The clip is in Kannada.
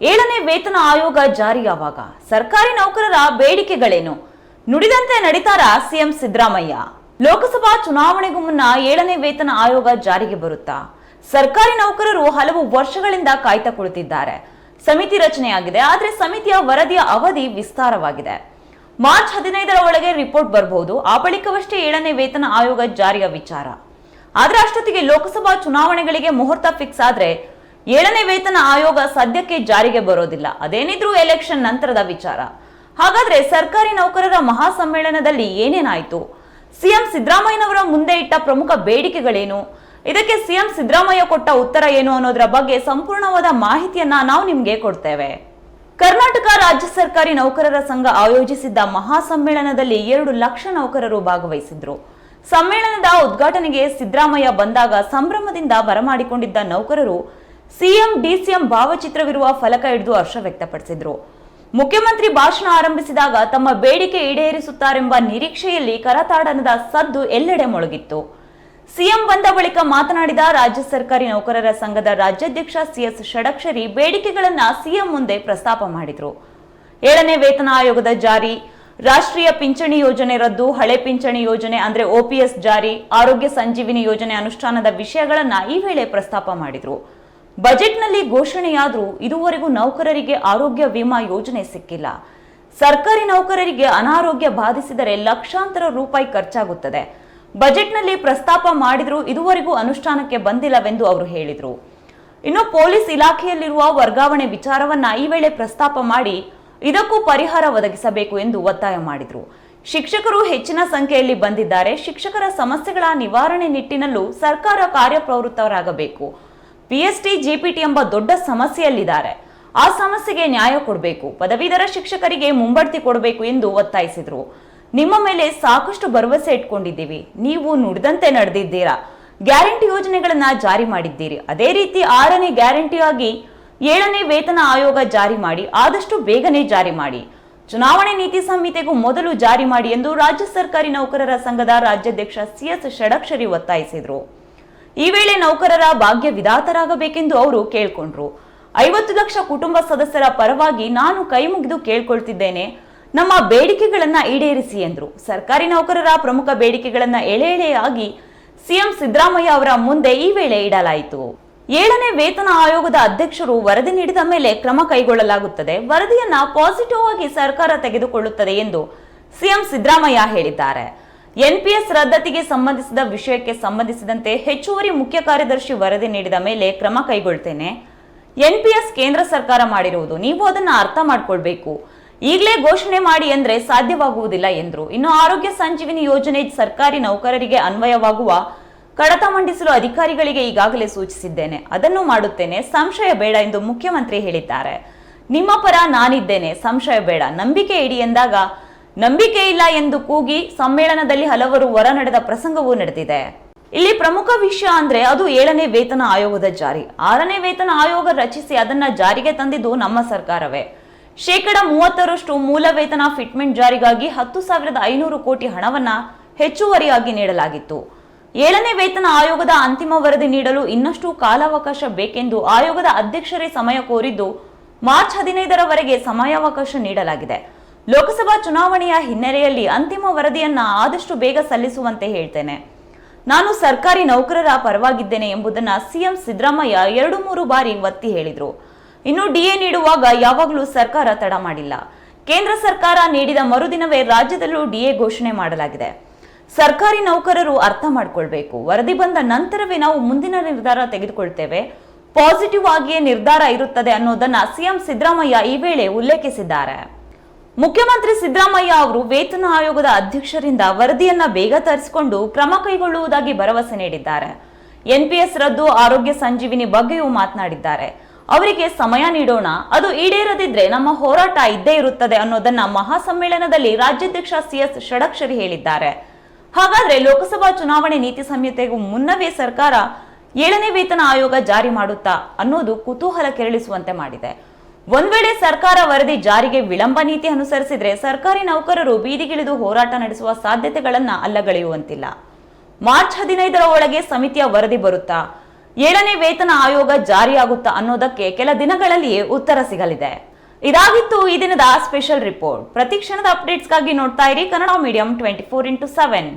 ಏಳನೇ ವೇತನ ಆಯೋಗ ಜಾರಿಯಾವಾಗ ಸರ್ಕಾರಿ ನೌಕರರ ಬೇಡಿಕೆಗಳೇನು? ನುಡಿದಂತೆ ನಡೀತಾರ ಸಿಎಂ ಸಿದ್ದರಾಮಯ್ಯ? ಲೋಕಸಭಾ ಚುನಾವಣೆಗೂ ಮುನ್ನ ಏಳನೇ ವೇತನ ಆಯೋಗ ಜಾರಿಗೆ ಬರುತ್ತಾ? ಸರ್ಕಾರಿ ನೌಕರರು ಹಲವು ವರ್ಷಗಳಿಂದ ಕಾಯ್ತಾ ಕುಳಿತಿದ್ದಾರೆ. ಸಮಿತಿ ರಚನೆಯಾಗಿದೆ, ಆದರೆ ಸಮಿತಿಯ ವರದಿಯ ಅವಧಿ ವಿಸ್ತಾರವಾಗಿದೆ. ಮಾರ್ಚ್ ಹದಿನೈದರ ಒಳಗೆ ರಿಪೋರ್ಟ್ ಬರಬಹುದು ಆ ಬಳಿಕವಷ್ಟೇ ಏಳನೇ ವೇತನ ಆಯೋಗ ಜಾರಿಯ ವಿಚಾರ. ಆದ್ರೆ ಅಷ್ಟೊತ್ತಿಗೆ ಲೋಕಸಭಾ ಚುನಾವಣೆಗಳಿಗೆ ಮುಹೂರ್ತ ಫಿಕ್ಸ್ ಆದ್ರೆ ಏಳನೇ ವೇತನ ಆಯೋಗ ಸದ್ಯಕ್ಕೆ ಜಾರಿಗೆ ಬರೋದಿಲ್ಲ. ಅದೇನಿದ್ರೂ ಎಲೆಕ್ಷನ್ ನಂತರದ ವಿಚಾರ. ಹಾಗಾದ್ರೆ ಸರ್ಕಾರಿ ನೌಕರರ ಮಹಾಸಮ್ಮೇಳನದಲ್ಲಿ ಏನೇನಾಯ್ತು? ಸಿಎಂ ಸಿದ್ದರಾಮಯ್ಯನವರ ಮುಂದೆ ಇಟ್ಟ ಪ್ರಮುಖ ಬೇಡಿಕೆಗಳೇನು? ಇದಕ್ಕೆ ಸಿಎಂ ಸಿದ್ದರಾಮಯ್ಯ ಕೊಟ್ಟ ಉತ್ತರ ಏನು ಅನ್ನೋದರ ಬಗ್ಗೆ ಸಂಪೂರ್ಣವಾದ ಮಾಹಿತಿಯನ್ನ ನಾವು ನಿಮ್ಗೆ ಕೊಡ್ತೇವೆ. ಕರ್ನಾಟಕ ರಾಜ್ಯ ಸರ್ಕಾರಿ ನೌಕರರ ಸಂಘ ಆಯೋಜಿಸಿದ್ದ ಮಹಾಸಮ್ಮೇಳನದಲ್ಲಿ ಎರಡು ಲಕ್ಷ ನೌಕರರು ಭಾಗವಹಿಸಿದ್ರು. ಸಮ್ಮೇಳನದ ಉದ್ಘಾಟನೆಗೆ ಸಿದ್ದರಾಮಯ್ಯ ಬಂದಾಗ ಸಂಭ್ರಮದಿಂದ ಬರಮಾಡಿಕೊಂಡಿದ್ದ ನೌಕರರು ಸಿಎಂ, ಡಿಸಿಎಂ ಭಾವಚಿತ್ರವಿರುವ ಫಲಕ ಹಿಡಿದು ಹರ್ಷ ವ್ಯಕ್ತಪಡಿಸಿದ್ರು. ಮುಖ್ಯಮಂತ್ರಿ ಭಾಷಣ ಆರಂಭಿಸಿದಾಗ ತಮ್ಮ ಬೇಡಿಕೆ ಈಡೇರಿಸುತ್ತಾರೆಂಬ ನಿರೀಕ್ಷೆಯಲ್ಲಿ ಕರತಾಡನದ ಸದ್ದು ಎಲ್ಲೆಡೆ ಮೊಳಗಿತ್ತು. ಸಿಎಂ ಬಂದ ಬಳಿಕ ಮಾತನಾಡಿದ ರಾಜ್ಯ ಸರ್ಕಾರಿ ನೌಕರರ ಸಂಘದ ರಾಜ್ಯಾಧ್ಯಕ್ಷ ಸಿಎಸ್ ಷಡಕ್ಷರಿ ಬೇಡಿಕೆಗಳನ್ನ ಸಿಎಂ ಮುಂದೆ ಪ್ರಸ್ತಾಪ ಮಾಡಿದ್ರು. ಏಳನೇ ವೇತನ ಆಯೋಗದ ಜಾರಿ, ರಾಷ್ಟ್ರೀಯ ಪಿಂಚಣಿ ಯೋಜನೆ ರದ್ದು, ಹಳೆ ಪಿಂಚಣಿ ಯೋಜನೆ ಅಂದ್ರೆ ಓಪಿಎಸ್ ಜಾರಿ, ಆರೋಗ್ಯ ಸಂಜೀವಿನಿ ಯೋಜನೆ ಅನುಷ್ಠಾನದ ವಿಷಯಗಳನ್ನ ಈ ವೇಳೆ ಪ್ರಸ್ತಾಪ ಮಾಡಿದ್ರು. ಬಜೆಟ್ನಲ್ಲಿ ಘೋಷಣೆಯಾದರೂ ಇದುವರೆಗೂ ನೌಕರರಿಗೆ ಆರೋಗ್ಯ ವಿಮಾ ಯೋಜನೆ ಸಿಕ್ಕಿಲ್ಲ. ಸರ್ಕಾರಿ ನೌಕರರಿಗೆ ಅನಾರೋಗ್ಯ ಬಾಧಿಸಿದರೆ ಲಕ್ಷಾಂತರ ರೂಪಾಯಿ ಖರ್ಚಾಗುತ್ತದೆ. ಬಜೆಟ್ನಲ್ಲಿ ಪ್ರಸ್ತಾಪ ಮಾಡಿದರೂ ಇದುವರೆಗೂ ಅನುಷ್ಠಾನಕ್ಕೆ ಬಂದಿಲ್ಲವೆಂದು ಅವರು ಹೇಳಿದರು. ಇನ್ನು ಪೊಲೀಸ್ ಇಲಾಖೆಯಲ್ಲಿರುವ ವರ್ಗಾವಣೆ ವಿಚಾರವನ್ನ ಈ ವೇಳೆ ಪ್ರಸ್ತಾಪ ಮಾಡಿ ಇದಕ್ಕೂ ಪರಿಹಾರ ಒದಗಿಸಬೇಕು ಎಂದು ಒತ್ತಾಯ ಮಾಡಿದರು. ಶಿಕ್ಷಕರು ಹೆಚ್ಚಿನ ಸಂಖ್ಯೆಯಲ್ಲಿ ಬಂದಿದ್ದಾರೆ. ಶಿಕ್ಷಕರ ಸಮಸ್ಯೆಗಳ ನಿವಾರಣೆ ನಿಟ್ಟಿನಲ್ಲೂ ಸರ್ಕಾರ ಕಾರ್ಯಪ್ರವೃತ್ತರಾಗಬೇಕು. ಪಿಎಸ್ಟಿ ಜಿಪಿಟಿ ಎಂಬ ದೊಡ್ಡ ಸಮಸ್ಯೆಯಲ್ಲಿದ್ದಾರೆ. ಆ ಸಮಸ್ಯೆಗೆ ನ್ಯಾಯ ಕೊಡಬೇಕು. ಪದವೀಧರ ಶಿಕ್ಷಕರಿಗೆ ಮುಂಬಡ್ತಿ ಕೊಡಬೇಕು ಎಂದು ಒತ್ತಾಯಿಸಿದರು. ನಿಮ್ಮ ಮೇಲೆ ಸಾಕಷ್ಟು ಭರವಸೆ ಇಟ್ಕೊಂಡಿದ್ದೀವಿ. ನೀವು ನುಡಿದಂತೆ ನಡೆದಿದ್ದೀರಾ. ಗ್ಯಾರಂಟಿ ಯೋಜನೆಗಳನ್ನ ಜಾರಿ ಮಾಡಿದ್ದೀರಿ. ಅದೇ ರೀತಿ ಆರನೇ ಗ್ಯಾರಂಟಿಯಾಗಿ ಏಳನೇ ವೇತನ ಆಯೋಗ ಜಾರಿ ಮಾಡಿ, ಆದಷ್ಟು ಬೇಗನೆ ಜಾರಿ ಮಾಡಿ. ಚುನಾವಣೆ ನೀತಿ ಸಂಹಿತೆಗೂ ಮೊದಲು ಜಾರಿ ಮಾಡಿ ಎಂದು ರಾಜ್ಯ ಸರ್ಕಾರಿ ನೌಕರರ ಸಂಘದ ರಾಜ್ಯಾಧ್ಯಕ್ಷ ಸಿಎಸ್ ಷಡಕ್ಷರಿ ಒತ್ತಾಯಿಸಿದರು. ಈ ವೇಳೆ ನೌಕರರ ಭಾಗ್ಯ ವಿಧಾತರಾಗಬೇಕೆಂದು ಅವರು ಕೇಳಿಕೊಂಡ್ರು. ಐವತ್ತು ಲಕ್ಷ ಕುಟುಂಬ ಸದಸ್ಯರ ಪರವಾಗಿ ನಾನು ಕೈ ಮುಗಿದು ಕೇಳ್ಕೊಳ್ತಿದ್ದೇನೆ. ನಮ್ಮ ಬೇಡಿಕೆಗಳನ್ನ ಈಡೇರಿಸಿ ಎಂದರು. ಸರ್ಕಾರಿ ನೌಕರರ ಪ್ರಮುಖ ಬೇಡಿಕೆಗಳನ್ನ ಎಳೆ ಎಳೆಯಾಗಿ ಸಿಎಂ ಸಿದ್ದರಾಮಯ್ಯ ಅವರ ಮುಂದೆ ಈ ವೇಳೆ ಇಡಲಾಯಿತು. ಏಳನೇ ವೇತನ ಆಯೋಗದ ಅಧ್ಯಕ್ಷರು ವರದಿ ನೀಡಿದ ಮೇಲೆ ಕ್ರಮ ಕೈಗೊಳ್ಳಲಾಗುತ್ತದೆ. ವರದಿಯನ್ನ ಪಾಸಿಟಿವ್ ಆಗಿ ಸರ್ಕಾರ ತೆಗೆದುಕೊಳ್ಳುತ್ತದೆ ಎಂದು ಸಿಎಂ ಸಿದ್ದರಾಮಯ್ಯ ಹೇಳಿದ್ದಾರೆ. ಎನ್ಪಿಎಸ್ ರದ್ದತಿಗೆ ಸಂಬಂಧಿಸಿದ ವಿಷಯಕ್ಕೆ ಸಂಬಂಧಿಸಿದಂತೆ ಹೆಚ್ಚುವರಿ ಮುಖ್ಯ ಕಾರ್ಯದರ್ಶಿ ವರದಿ ನೀಡಿದ ಮೇಲೆ ಕ್ರಮ ಕೈಗೊಳ್ತೇನೆ. ಎನ್ಪಿಎಸ್ ಕೇಂದ್ರ ಸರ್ಕಾರ ಮಾಡಿರುವುದು, ನೀವು ಅದನ್ನು ಅರ್ಥ ಮಾಡಿಕೊಳ್ಬೇಕು. ಈಗಲೇ ಘೋಷಣೆ ಮಾಡಿ ಅಂದ್ರೆ ಸಾಧ್ಯವಾಗುವುದಿಲ್ಲ ಎಂದರು. ಇನ್ನು ಆರೋಗ್ಯ ಸಂಜೀವಿನಿ ಯೋಜನೆ ಸರ್ಕಾರಿ ನೌಕರರಿಗೆ ಅನ್ವಯವಾಗುವ ಕಡತ ಮಂಡಿಸಲು ಅಧಿಕಾರಿಗಳಿಗೆ ಈಗಾಗಲೇ ಸೂಚಿಸಿದ್ದೇನೆ. ಅದನ್ನು ಮಾಡುತ್ತೇನೆ. ಸಂಶಯ ಬೇಡ ಎಂದು ಮುಖ್ಯಮಂತ್ರಿ ಹೇಳಿದ್ದಾರೆ. ನಿಮ್ಮ ಪರ ನಾನಿದ್ದೇನೆ. ಸಂಶಯ ಬೇಡ. ನಂಬಿಕೆ ಇಡಿ ಎಂದಾಗ ನಂಬಿಕೆ ಇಲ್ಲ ಎಂದು ಕೂಗಿ ಸಮ್ಮೇಳನದಲ್ಲಿ ಹಲವರು ಹೊರ ನಡೆದ ಪ್ರಸಂಗವೂ ನಡೆದಿದೆ. ಇಲ್ಲಿ ಪ್ರಮುಖ ವಿಷಯ ಅಂದ್ರೆ ಅದು ಏಳನೇ ವೇತನ ಆಯೋಗದ ಜಾರಿ. ಆರನೇ ವೇತನ ಆಯೋಗ ರಚಿಸಿ ಅದನ್ನ ಜಾರಿಗೆ ತಂದಿದ್ದು ನಮ್ಮ ಸರ್ಕಾರವೇ. ಶೇಕಡ ಮೂವತ್ತರಷ್ಟು ಮೂಲ ವೇತನ ಫಿಟ್ಮೆಂಟ್ ಜಾರಿಗಾಗಿ ಹತ್ತು ಸಾವಿರದ ಐನೂರು ಕೋಟಿ ಹಣವನ್ನ ಹೆಚ್ಚುವರಿಯಾಗಿ ನೀಡಲಾಗಿತ್ತು. ಏಳನೇ ವೇತನ ಆಯೋಗದ ಅಂತಿಮ ವರದಿ ನೀಡಲು ಇನ್ನಷ್ಟು ಕಾಲಾವಕಾಶ ಬೇಕೆಂದು ಆಯೋಗದ ಅಧ್ಯಕ್ಷರೇ ಸಮಯ ಕೋರಿದ್ದು, ಮಾರ್ಚ್ ಹದಿನೈದರವರೆಗೆ ಸಮಯಾವಕಾಶ ನೀಡಲಾಗಿದೆ. ಲೋಕಸಭಾ ಚುನಾವಣೆಯ ಹಿನ್ನೆಲೆಯಲ್ಲಿ ಅಂತಿಮ ವರದಿಯನ್ನ ಆದಷ್ಟು ಬೇಗ ಸಲ್ಲಿಸುವಂತೆ ಹೇಳ್ತೇನೆ. ನಾನು ಸರ್ಕಾರಿ ನೌಕರರ ಪರವಾಗಿದ್ದೇನೆ ಎಂಬುದನ್ನ ಸಿಎಂ ಸಿದ್ದರಾಮಯ್ಯ ಎರಡು ಮೂರು ಬಾರಿ ಒತ್ತಿ ಹೇಳಿದ್ರು. ಇನ್ನು ಡಿಎ ನೀಡುವಾಗ ಯಾವಾಗಲೂ ಸರ್ಕಾರ ತಡ ಮಾಡಿಲ್ಲ. ಕೇಂದ್ರ ಸರ್ಕಾರ ನೀಡಿದ ಮರುದಿನವೇ ರಾಜ್ಯದಲ್ಲೂ ಡಿಎ ಘೋಷಣೆ ಮಾಡಲಾಗಿದೆ. ಸರ್ಕಾರಿ ನೌಕರರು ಅರ್ಥ ಮಾಡಿಕೊಳ್ಬೇಕು. ವರದಿ ಬಂದ ನಂತರವೇ ನಾವು ಮುಂದಿನ ನಿರ್ಧಾರ ತೆಗೆದುಕೊಳ್ತೇವೆ. ಪಾಸಿಟಿವ್ ಆಗಿಯೇ ನಿರ್ಧಾರ ಇರುತ್ತದೆ ಅನ್ನೋದನ್ನ ಸಿಎಂ ಸಿದ್ದರಾಮಯ್ಯ ಈ ವೇಳೆ ಉಲ್ಲೇಖಿಸಿದ್ದಾರೆ. ಮುಖ್ಯಮಂತ್ರಿ ಸಿದ್ದರಾಮಯ್ಯ ಅವರು ವೇತನ ಆಯೋಗದ ಅಧ್ಯಕ್ಷರಿಂದ ವರದಿಯನ್ನ ಬೇಗ ತರಿಸಿಕೊಂಡು ಕ್ರಮ ಕೈಗೊಳ್ಳುವುದಾಗಿ ಭರವಸೆ ನೀಡಿದ್ದಾರೆ. ಎನ್ಪಿಎಸ್ ರದ್ದು ಆರೋಗ್ಯ ಸಂಜೀವಿನಿ ಬಗ್ಗೆಯೂ ಮಾತನಾಡಿದ್ದಾರೆ. ಅವರಿಗೆ ಸಮಯ ನೀಡೋಣ, ಅದು ಈಡೇರದಿದ್ರೆ ನಮ್ಮ ಹೋರಾಟ ಇದ್ದೇ ಇರುತ್ತದೆ ಅನ್ನೋದನ್ನ ಮಹಾಸಮ್ಮೇಳನದಲ್ಲಿ ರಾಜ್ಯಾಧ್ಯಕ್ಷ ಸಿಎಸ್ ಷಡಕ್ಷರಿ ಹೇಳಿದ್ದಾರೆ. ಹಾಗಾದ್ರೆ ಲೋಕಸಭಾ ಚುನಾವಣೆ ನೀತಿ ಸಂಹಿತೆಗೂ ಮುನ್ನವೇ ಸರ್ಕಾರ ಏಳನೇ ವೇತನ ಆಯೋಗ ಜಾರಿ ಮಾಡುತ್ತಾ ಅನ್ನೋದು ಕುತೂಹಲ ಕೆರಳಿಸುವಂತೆ ಮಾಡಿದೆ. ಒಂದ್ ವೇಳೆ ಸರ್ಕಾರ ವರದಿ ಜಾರಿಗೆ ವಿಳಂಬ ನೀತಿ ಅನುಸರಿಸಿದ್ರೆ ಸರ್ಕಾರಿ ನೌಕರರು ಬೀದಿಗಿಳಿದು ಹೋರಾಟ ನಡೆಸುವ ಸಾಧ್ಯತೆಗಳನ್ನ ಅಲ್ಲಗಳೆಯುವಂತಿಲ್ಲ. ಮಾರ್ಚ್ ಹದಿನೈದರ ಒಳಗೆ ಸಮಿತಿಯ ವರದಿ ಬರುತ್ತಾ? ಏಳನೇ ವೇತನ ಆಯೋಗ ಜಾರಿಯಾಗುತ್ತಾ ಅನ್ನೋದಕ್ಕೆ ಕೆಲ ದಿನಗಳಲ್ಲಿಯೇ ಉತ್ತರ ಸಿಗಲಿದೆ. ಇದಾಗಿತ್ತು ಈ ದಿನದ ಸ್ಪೆಷಲ್ ರಿಪೋರ್ಟ್. ಪ್ರತಿ ಕ್ಷಣದ ಅಪ್ಡೇಟ್ಸ್ಗಾಗಿ ನೋಡ್ತಾ ಇರಿ Kannada medium twenty four into seven.